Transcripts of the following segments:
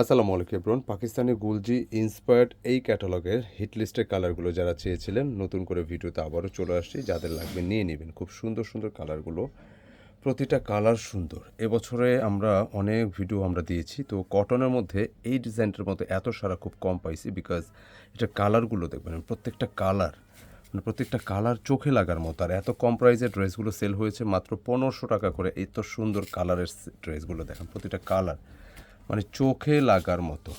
আসসালামু আলাইকুম এব্রন পাকিস্তানি গুলজি ইন্সপায়ার্ড এই ক্যাটালগের হিট লিস্টের কালারগুলো যারা চেয়েছিলেন, নতুন করে ভিডিওতে আবারও চলে আসছি। যাদের লাগবে নিয়ে নেবেন। খুব সুন্দর সুন্দর কালারগুলো প্রতিটা কালার সুন্দর। এবছরে আমরা অনেক ভিডিও আমরা দিয়েছি। তো কটনের মধ্যে এই ডিজাইনটার মধ্যে এত সারা খুব কম পাইছি বিকজ এটা কালারগুলো দেখবেন, প্রত্যেকটা কালার মানে প্রত্যেকটা কালার চোখে লাগার মতো। আর এত কম প্রাইসের ড্রেসগুলো সেল হয়েছে, মাত্র পনেরোশো টাকা করে এত সুন্দর কালারের ড্রেসগুলো দেখেন, প্রতিটা কালার মানে চোখে লাগার মতো।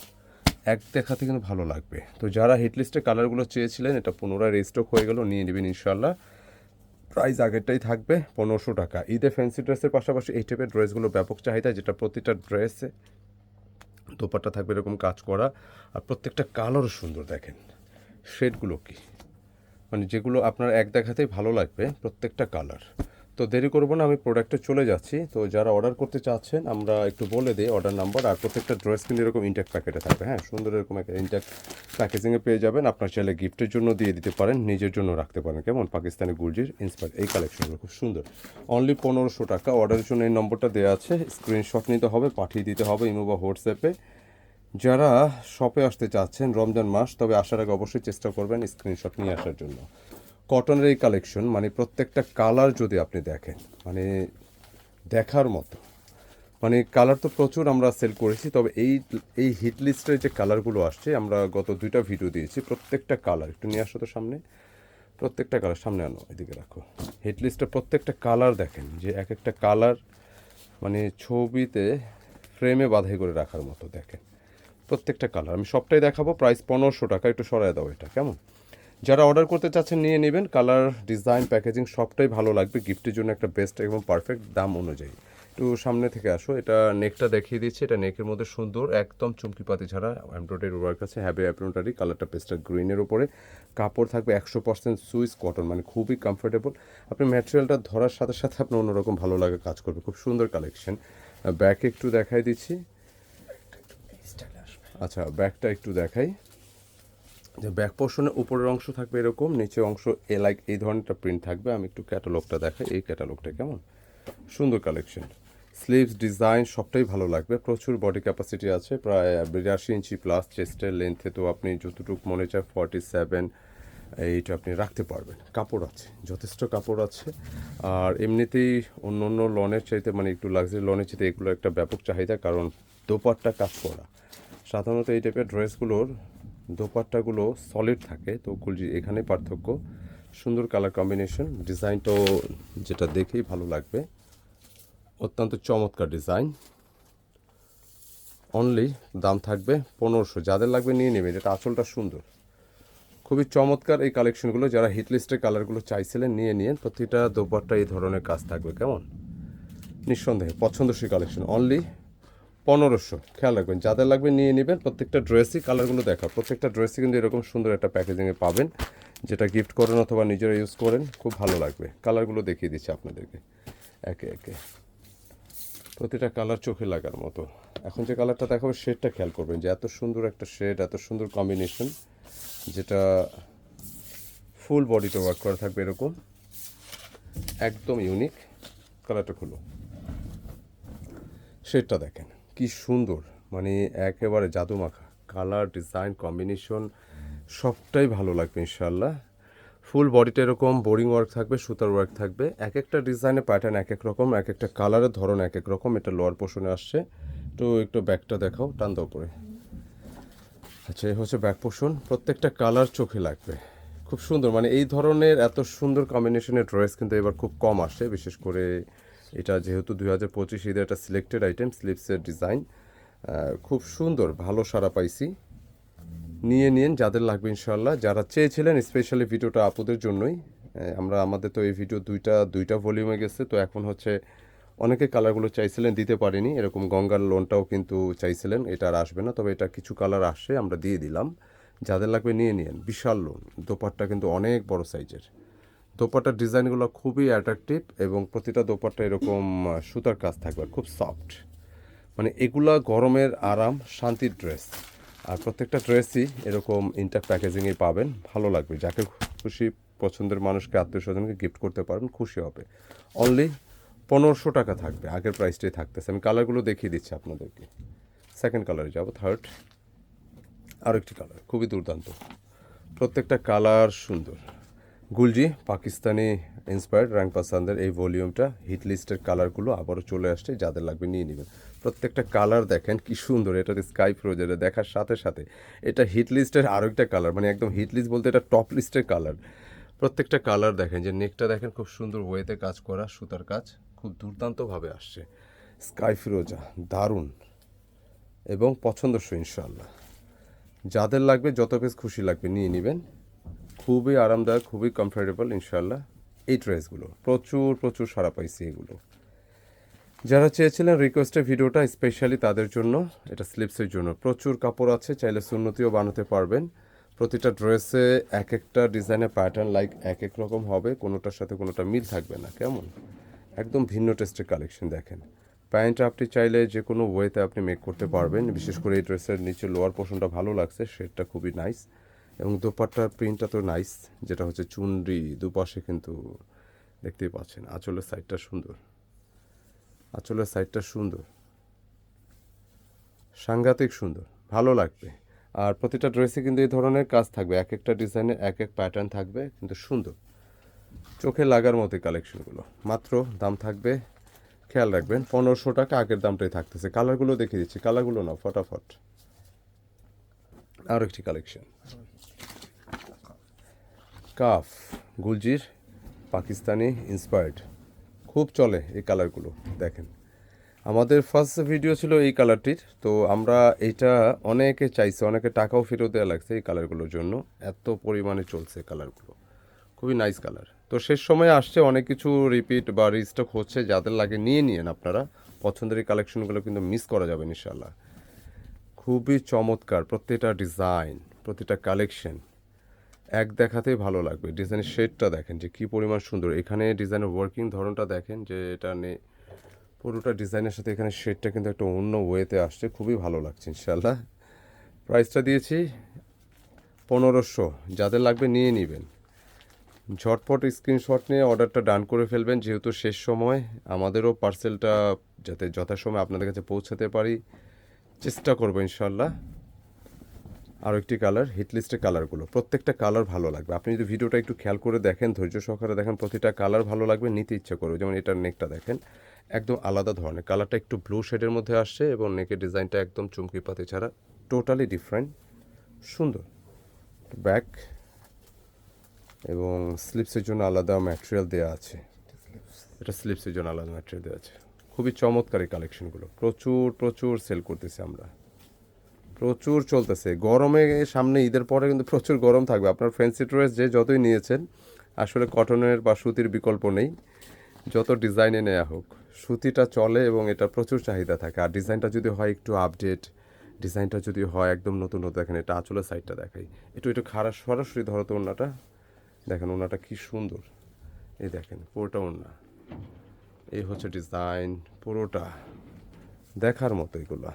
এক দেখাতে কিন্তু ভালো লাগবে। তো যারা হিটলিস্টে কালারগুলো চেয়েছিলেন, এটা পুনরায় রেস্টক হয়ে গেল, নিয়ে নেবেন ইনশাল্লাহ প্রাইস আগেরটাই থাকবে, পনেরোশো টাকা। ঈদে ফ্যান্সি ড্রেসের পাশাপাশি এই টাইপের ড্রেসগুলো ব্যাপক চাহিদা, যেটা প্রতিটা ড্রেসে দোপাট্টা থাকবে এরকম কাজ করা। আর প্রত্যেকটা কালারও সুন্দর দেখেন। শেডগুলো কি? মানে যেগুলো আপনার এক দেখাতেই ভালো লাগবে, প্রত্যেকটা কালার তো দেরি করব না, আমি প্রোডাক্টে চলে যাচ্ছি। তো যারা অর্ডার করতে চাচ্ছেন, আমরা একটু বলে দিই অর্ডার নাম্বার আর প্রত্যেকটা ড্রেস কিন্তু এরকম ইনট্যাক্ট প্যাকেটে থাকবে। হ্যাঁ সুন্দর এরকম একটা ইনট্যাক্ট প্যাকেজিংয়ে পেয়ে যাবেন। আপনার চাইলে গিফটের জন্য দিয়ে দিতে পারেন, নিজের জন্য রাখতে পারেন। কেমন? পাকিস্তানি গুলজির ইন্সপায়ার এই কালেকশনগুলো খুব সুন্দর। অনলি পনেরোশো টাকা। অর্ডারের জন্য এই নম্বরটা দেওয়া আছে। স্ক্রিনশট নিতে হবে, পাঠিয়ে দিতে হবে ইমো বা হোয়াটসঅ্যাপে। যারা শপে আসতে চাচ্ছেন রমজান মাস, তবে আসার আগে অবশ্যই চেষ্টা করবেন স্ক্রিনশট নিয়ে আসার জন্য। কটনের এই কালেকশন মানে প্রত্যেকটা কালার যদি আপনি দেখেন মানে দেখার মতো মানে কালার তো প্রচুর আমরা সেল করেছি, তবে এই এই হিট লিস্টের যে কালারগুলো আসছে, আমরা গত দুইটা ভিডিও দিয়েছি, প্রত্যেকটা কালার একটু নিয়ে আসো তো সামনে, প্রত্যেকটা কালার সামনে আনো, এদিকে রাখো হিট লিস্টের প্রত্যেকটা কালার দেখেন, যে এক একটা কালার মানে ছবিতে ফ্রেমে বাধাই করে রাখার মতো দেখেন, প্রত্যেকটা কালার আমি সবটাই দেখাবো প্রাইস পনেরোশো টাকা, একটু সরায় দাও এটা, কেমন? যারা অর্ডার করতে চাচ্ছেন নিয়ে নেবেন। কালার ডিজাইন প্যাকেজিং সবটাই ভালো লাগবে। গিফটের জন্য একটা বেস্ট এবং পারফেক্ট দাম অনুযায়ী। একটু সামনে থেকে আসো। এটা নেকটা দেখিয়ে দিচ্ছি। এটা নেকের মধ্যে সুন্দর একদম চুমকিপাতি ছাড়া। এমব্রয়ডারি ওয়ার্ক আছে। হ্যাভি এমব্রয়ডারি কালারটা পেস্টার গ্রিনের উপরে। কাপড় থাকবে একশো পার্সেন্ট সুইস কটন মানে খুবই কমফোর্টেবল আপনি ম্যাটেরিয়ালটা ধরার সাথে সাথে আপনার অন্যরকম ভালো লাগে কাজ করবে। খুব সুন্দর কালেকশন ব্যাক একটু দেখাই দিচ্ছি। আচ্ছা ব্যাকটা একটু দেখাই। ব্যাক পোর্শনের উপরের অংশ থাকবে এরকম নিচে অংশ এ লাইক এই ধরনের প্রিন্ট থাকবে। আমি একটু ক্যাটালগটা দেখাই। এই ক্যাটালগটা কেমন? সুন্দর কালেকশন স্লিভস ডিজাইন সবটাই ভালো লাগবে। প্রচুর বডি ক্যাপাসিটি আছে। প্রায় বিরাশি ইঞ্চি প্লাস চেস্টের লেন্থে তো আপনি যতটুকু মনে চায় ফর্টি সেভেন এইটা আপনি রাখতে পারবেন। কাপড় আছে, যথেষ্ট কাপড় আছে। আর এমনিতেই অন্য অন্য লনের চাইতে মানে একটু লাক্সারি লনের চাইতে এগুলো একটা ব্যাপক চাহিদা, কারণ দোপারটা কাজ করা। সাধারণত এই টাইপের ড্রেসগুলোর দোপাট্টাগুলো সলিড থাকে, তো গুলজি এখানে পার্থক্য। সুন্দর কালার কম্বিনেশন ডিজাইনটাও যেটা দেখেই ভালো লাগবে। অত্যন্ত চমৎকার ডিজাইন অনলি দাম থাকবে পনেরোশো, যাদের লাগবে নিয়ে নেবেন, এটা আসলটা সুন্দর। খুবই চমৎকার এই কালেকশনগুলো যারা হিট লিস্টের কালারগুলো চাইছিলেন নিয়ে নিন, প্রতিটা দোপাট্টা এই ধরনের কাজ থাকবে, কেমন? নিঃসন্দেহে, পছন্দসই কালেকশন অনলি পনেরোশো, খেয়াল রাখবেন, যাদের লাগবে নিয়ে নেবেন, প্রত্যেকটা ড্রেসই কালারগুলো দেখা প্রত্যেকটা ড্রেসই কিন্তু এরকম সুন্দর একটা প্যাকেজিংয়ে পাবেন, যেটা গিফট করেন অথবা নিজেরা ইউজ করেন, খুব ভালো লাগবে। কালারগুলো দেখিয়ে দিচ্ছি আপনাদেরকে। একে একে। প্রতিটা কালার চোখে লাগার মতো। এখন যে কালারটা দেখাবো শেডটা খেয়াল করবেন যে এত সুন্দর একটা শেড এত সুন্দর কম্বিনেশন যেটা ফুল বডিতে ওয়ার্ক করা থাকবে এরকম। একদম ইউনিক কালারটা খুলো শেডটা দেখেন। কি সুন্দর মানে একেবারে জাদু মাখা কালার ডিজাইন কম্বিনেশন সবটাই ভালো লাগবে ইনশাল্লাহ ফুল বডিটা এরকম বোরিং ওয়ার্ক থাকবে, সুতার ওয়ার্ক থাকবে। এক একটা ডিজাইনের প্যাটার্ন এক এক রকম এক একটা কালারের ধরন এক এক রকম, এটা লোয়ার পোর্শনে আসছে। তো একটু ব্যাকটা দেখাও, টান দাও করে। আচ্ছা এই হচ্ছে ব্যাক পোর্শন প্রত্যেকটা কালার চোখে লাগবে। খুব সুন্দর মানে এই ধরনের এত সুন্দর কম্বিনেশনের ড্রেস কিন্তু এবার খুব কম আসে, বিশেষ করে এটা যেহেতু দুই হাজার পঁচিশ ঈদের একটা সিলেক্টেড আইটেম স্লিপসের ডিজাইন খুব সুন্দর, ভালো সারা পাইছি। নিয়ে নিন, যাদের লাগবে ইনশাল্লাহ যারা চেয়েছিলেন স্পেশালি ভিডিওটা আপুদের জন্যই। আমরা, আমাদের তো এই ভিডিও দুইটা দুইটা ভলিউমে গেছে, তো এখন হচ্ছে অনেকে কালারগুলো চাইছিলেন, দিতে পারিনি। এরকম গঙ্গার লোনটাও কিন্তু চাইছিলেন, এটা আর আসবে না। তবে এটা কিছু কালার আসে আমরা দিয়ে দিলাম। যাদের লাগবে, নিয়ে নিন। বিশাল লোন দোপাট্টা কিন্তু অনেক বড় সাইজের দোপাট্টার ডিজাইনগুলো খুবই অ্যাট্রাকটিভ এবং প্রতিটা দোপাট্টা এরকম সুতার কাজ থাকবে, খুব সফট মানে এগুলা গরমের আরাম, শান্তির ড্রেস আর প্রত্যেকটা ড্রেসই এরকম ইন্টার প্যাকেজিংয়ে পাবেন, ভালো লাগবে। যাকে খুশি পছন্দের মানুষকে, আত্মীয় স্বজনকে গিফট করতে পারবেন, খুশি হবে। অনলি পনেরোশো টাকা থাকবে, আগের প্রাইসটাই থাকতেছে। আমি কালারগুলো দেখিয়ে দিচ্ছি আপনাদেরকে। সেকেন্ড কালারে যাব থার্ড আরেকটি কালার খুবই দুর্দান্ত। প্রত্যেকটা কালার সুন্দর। গুলজি, পাকিস্তানি ইন্সপায়ার্ড র্যাঙ্ক পাসানদের এই ভলিউমটা হিট লিস্টের কালারগুলো আবারও চলে আসছে, যাদের লাগবে নিয়ে নেবেন। প্রত্যেকটা কালার দেখেন, কি সুন্দর এটা স্কাই ফ্রোজের দেখার সাথে সাথে এটা হিট লিস্টের আরও একটা কালার মানে একদম হিট লিস্ট বলতে এটা টপ লিস্টের কালার প্রত্যেকটা কালার দেখেন, যে নেকটা দেখেন, খুব সুন্দর ওয়েতে কাজ করা, সুতার কাজ খুব দুর্দান্তভাবে আসছে। স্কাই ফিরোজা দারুণ এবং পছন্দসই ইনশাল্লাহ যাদের লাগবে, যত পিস খুশি লাগবে, নিয়ে নেবেন। খুবই আরামদায়ক, খুবই কমফোর্টেবল ইনশাল্লাহ এই ড্রেসগুলো প্রচুর প্রচুর সারা পাইছি এগুলো। যারা চেয়েছিলেন রিকোয়েস্টের ভিডিওটা স্পেশালি তাদের জন্য, এটা স্লিপসের জন্য। প্রচুর কাপড় আছে, চাইলে সুন্নতিও বানাতে পারবেন। প্রতিটা ড্রেসে এক একটা ডিজাইনের প্যাটার্ন লাইক এক এক রকম হবে, কোনোটার সাথে কোনোটা মিল থাকবে না, কেমন? একদম ভিন্ন টেস্টের কালেকশন দেখেন। প্যান্ট আপনি চাইলে যে কোনো ওয়েতে আপনি মেক করতে পারবেন। বিশেষ করে এই ড্রেসের নিচে লোয়ার পোর্শনটা ভালো লাগছে শেডটা খুবই নাইস এবং দোপাট্টার প্রিন্টটা তো নাইস যেটা হচ্ছে চুনরি, দুপাশে কিন্তু দেখতেই পাচ্ছেন, আঁচলের সাইডটা সুন্দর। আঁচলের সাইডটা সুন্দর। সাংঘাতিক সুন্দর, ভালো লাগবে। আর প্রতিটা ড্রেসে কিন্তু এই ধরনের কাজ থাকবে, এক একটা ডিজাইনে এক এক প্যাটার্ন থাকবে, কিন্তু সুন্দর। চোখে লাগার মতো কালেকশনগুলো মাত্র দাম থাকবে, খেয়াল রাখবেন, পনেরোশো টাকা, আগের দামটাই থাকতেছে। কালারগুলো দেখে দিচ্ছি কালারগুলো না ফটাফট। আর একটি কালেকশন কাফ, গুলজির, পাকিস্তানি ইন্সপায়ার্ড খুব চলে এই কালারগুলো দেখেন। আমাদের ফার্স্ট ভিডিও ছিল এই কালারটির তো আমরা এইটা অনেকে চাইছে, অনেকে টাকাও ফেরত দেওয়া লাগছে এই কালারগুলোর জন্য। এত পরিমাণে চলছে কালারগুলো খুবই নাইস কালার তো শেষ সময় আসছে, অনেক কিছু রিপিট বা রিস্টক হচ্ছে, যাদের লাগে নিয়ে নিয়েন আপনারা। পছন্দের এই কালেকশনগুলো কিন্তু মিস করা যাবে ইনশাল্লাহ খুবই চমৎকার প্রত্যেকটা ডিজাইন প্রতিটা কালেকশন এক দেখাতেই ভালো লাগবে। ডিজাইনের শেডটা দেখেন যে কী পরিমাণ সুন্দর। এখানে ডিজাইনের ওয়ার্কিং ধরনটা দেখেন যে এটা নে, পুরোটা ডিজাইনের সাথে এখানে শেডটা কিন্তু একটা অন্য ওয়েতে আসছে। খুবই ভালো লাগছে ইনশাল্লাহ প্রাইসটা দিয়েছি পনেরোশো। যাদের লাগবে নিয়ে নেবেন। ঝটপট স্ক্রিনশট নিয়ে অর্ডারটা ডান করে ফেলবেন। যেহেতু শেষ সময়, আমাদেরও পার্সেলটা যাতে যথাসময়ে আপনাদের কাছে পৌঁছাতে পারি চেষ্টা করব ইনশাল্লাহ আরও একটি কালার হিটলিস্টের কালারগুলো প্রত্যেকটা কালার ভালো লাগবে। আপনি যদি ভিডিওটা একটু খেয়াল করে দেখেন, ধৈর্য সহকারে দেখেন, প্রতিটা কালার ভালো লাগবে, নিতে ইচ্ছা করবে। যেমন এটার নেকটা দেখেন, একদম আলাদা ধরনের। কালারটা একটু ব্লু শেডের মধ্যে আসছে এবং নেকের ডিজাইনটা একদম চুমকি পাতি ছাড়া টোটালি ডিফারেন্ট সুন্দর। ব্যাক এবং স্লিপসের জন্য আলাদা ম্যাটেরিয়াল দেওয়া আছে। এটা স্লিপসের জন্য আলাদা ম্যাটেরিয়াল দেওয়া আছে। খুবই চমৎকার এই কালেকশনগুলো প্রচুর প্রচুর সেল করতেছি আমরা। প্রচুর চলতেছে। গরমে সামনে ঈদের পরে কিন্তু প্রচুর গরম থাকবে। আপনার ফ্যান্সি ড্রেস যে যতই নিয়েছেন, আসলে কটনের বা সুতির বিকল্প নেই। যত ডিজাইনে নেওয়া হোক, সুতিটা চলে এবং এটা প্রচুর চাহিদা থাকে। আর ডিজাইনটা যদি হয় একটু আপডেট ডিজাইনটা যদি হয় একদম নতুন নতুন, দেখেন এটা আঁচলের সাইডটা দেখাই। একটু একটু খারাপ সরাসরি ধরো তো ওনাটা দেখেন ওনাটা কী সুন্দর। এই দেখেন, পুরোটা ওনা এই হচ্ছে ডিজাইন পুরোটা দেখার মতো এগুলো।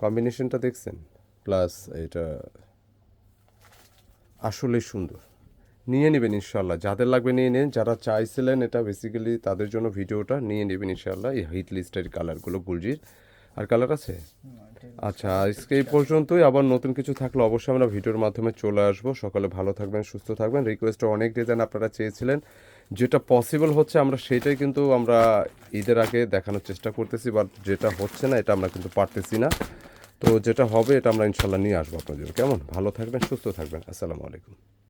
কম্বিনেশনটা দেখছেন? প্লাস এটা আসলেই সুন্দর। নিয়ে নেবেন ইনশাল্লাহ যাদের লাগবে নিয়ে নিন, যারা চাইছিলেন এটা বেসিক্যালি তাদের জন্য ভিডিওটা নিয়ে নেবেন ইনশাল্লাহ এই হিট লিস্টের কালারগুলো গুলজির আর কালার আছে? আচ্ছা আজকে এই পর্যন্তই। আবার নতুন কিছু থাকলে অবশ্যই আমরা ভিডিওর মাধ্যমে চলে আসব। সকালে ভালো থাকবেন, সুস্থ থাকবেন। রিকোয়েস্টে অনেক ডিজাইন আপনারা চেয়েছিলেন। যেটা পসিবল হচ্ছে, আমরা সেটাই কিন্তু আমরা ঈদের আগে দেখানোর চেষ্টা করতেছি বাট যেটা হচ্ছে না, এটা আমরা কিন্তু পারতেছি না। তো যেটা হবে, এটা আমরা ইনশাল্লাহ নিয়ে আসব আপনাদের কেমন? ভালো থাকবেন, সুস্থ থাকবেন। আসসালামু আলাইকুম।